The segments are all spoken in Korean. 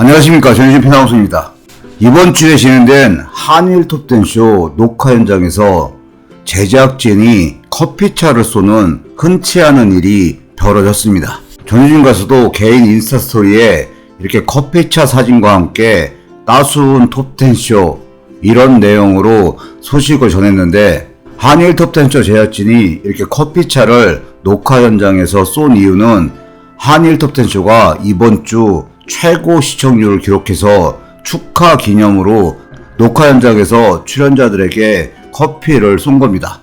안녕하십니까 전신 피나우스입니다. 이번 주에 진행된 한일 톱텐쇼 녹화 현장에서 제작진이 커피차를 쏘는 흔치 않은 일이 벌어졌습니다. 전유진 가수도 개인 인스타 스토리에 이렇게 커피차 사진과 함께 따스운 톱텐쇼 이런 내용으로 소식을 전했는데 한일 톱텐쇼 제작진이 이렇게 커피차를 녹화 현장에서 쏜 이유는 한일 톱텐쇼가 이번 주 최고 시청률을 기록해서 축하 기념으로 녹화 현장에서 출연자들에게 커피를 쏜 겁니다.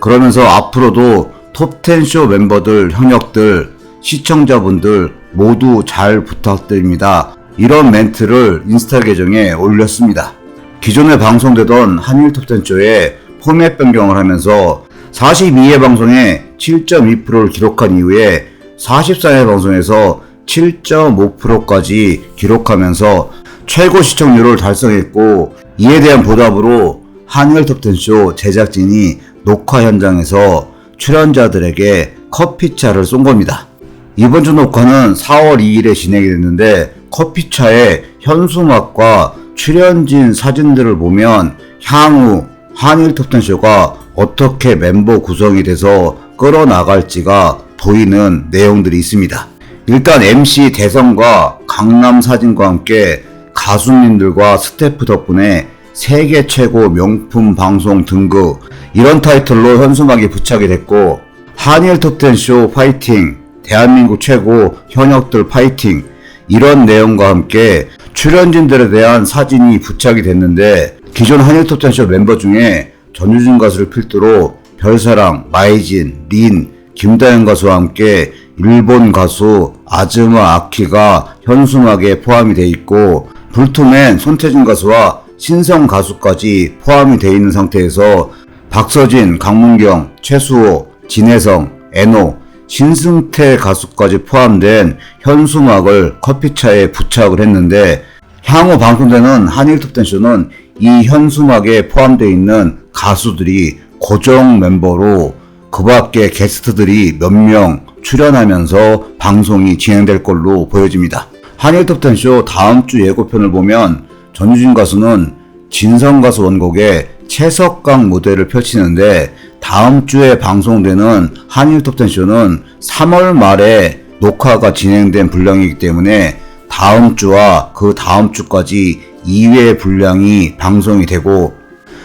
그러면서 앞으로도 톱10쇼 멤버들, 현역들, 시청자분들 모두 잘 부탁드립니다. 이런 멘트를 인스타 계정에 올렸습니다. 기존에 방송되던 한일 톱10쇼에 포맷 변경을 하면서 42회 방송에 7.2%를 기록한 이후에 44회 방송에서 7.5%까지 기록하면서 최고 시청률을 달성했고 이에 대한 보답으로 한일 톱텐쇼 제작진이 녹화 현장에서 출연자들에게 커피차를 쏜 겁니다. 이번 주 녹화는 4월 2일에 진행이 됐는데 커피차의 현수막과 출연진 사진들을 보면 향후 한일 톱텐쇼가 어떻게 멤버 구성이 돼서 끌어나갈지가 보이는 내용들이 있습니다. 일단 MC 대성과 강남 사진과 함께 가수님들과 스태프 덕분에 세계 최고 명품 방송 등극 이런 타이틀로 현수막이 부착이 됐고 한일 톱텐 쇼 파이팅 대한민국 최고 현역들 파이팅 이런 내용과 함께 출연진들에 대한 사진이 부착이 됐는데 기존 한일 톱텐 쇼 멤버 중에 전유진 가수를 필두로 별사랑, 마이진, 린, 김다현 가수와 함께 일본 가수 아즈마 아키가 현수막에 포함이 돼 있고 불투맨 손태진 가수와 신성 가수까지 포함이 돼 있는 상태에서 박서진, 강문경, 최수호, 진혜성, 에노, 신승태 가수까지 포함된 현수막을 커피차에 부착을 했는데 향후 방송되는 한일 톱텐쇼는 이 현수막에 포함되어 있는 가수들이 고정 멤버로 그 밖에 게스트들이 몇 명 출연하면서 방송이 진행될 걸로 보여집니다. 한일 톱텐쇼 다음 주 예고편을 보면 전유진 가수는 진성 가수 원곡의 채석강 무대를 펼치는데 다음 주에 방송되는 한일 톱텐쇼는 3월 말에 녹화가 진행된 분량이기 때문에 다음 주와 그 다음 주까지 2회 분량이 방송이 되고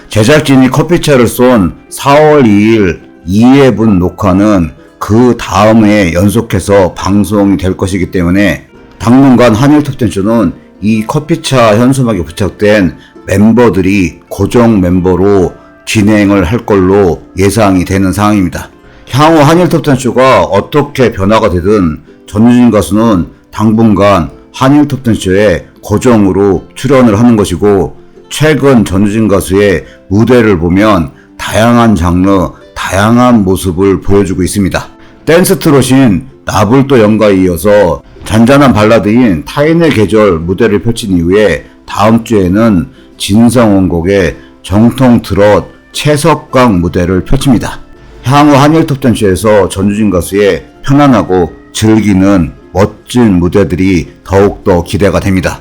제작진이 커피차를 쏜 4월 2일 2회분 녹화는 그 다음 에 연속해서 방송이 될 것이기 때문에 당분간 한일 톱텐쇼는 이 커피차 현수막에 부착된 멤버들이 고정 멤버로 진행을 할 걸로 예상이 되는 상황입니다. 향후 한일 톱텐쇼가 어떻게 변화가 되든 전유진 가수는 당분간 한일 톱텐쇼에 고정으로 출연을 하는 것이고 최근 전유진 가수의 무대를 보면 다양한 장르, 다양한 모습을 보여주고 있습니다. 댄스 트롯인 나불도 연가에 이어서 잔잔한 발라드인 타인의 계절 무대를 펼친 이후에 다음 주에는 진성 원곡의 정통 트롯 채석강 무대를 펼칩니다. 향후 한일 톱텐쇼에서 전유진 가수의 편안하고 즐기는 멋진 무대들이 더욱더 기대가 됩니다.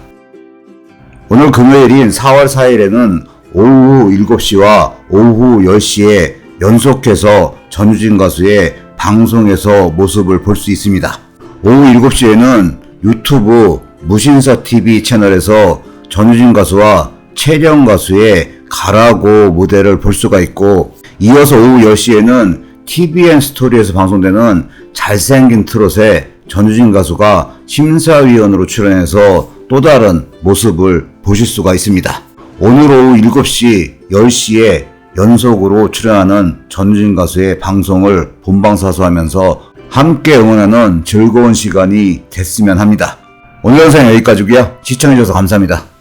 오늘 금요일인 4월 4일에는 오후 7시와 오후 10시에 연속해서 전유진 가수의 방송에서 모습을 볼 수 있습니다. 오후 7시에는 유튜브 무신사 TV 채널에서 전유진 가수와 채령 가수의 가라고 무대를 볼 수가 있고 이어서 오후 10시에는 TVN 스토리에서 방송되는 잘생긴 트롯에 전유진 가수가 심사위원으로 출연해서 또 다른 모습을 보실 수가 있습니다. 오늘 오후 7시, 10시에 연속으로 출연하는 전유진 가수의 방송을 본방사수하면서 함께 응원하는 즐거운 시간이 됐으면 합니다. 오늘 영상 여기까지고요. 시청해주셔서 감사합니다.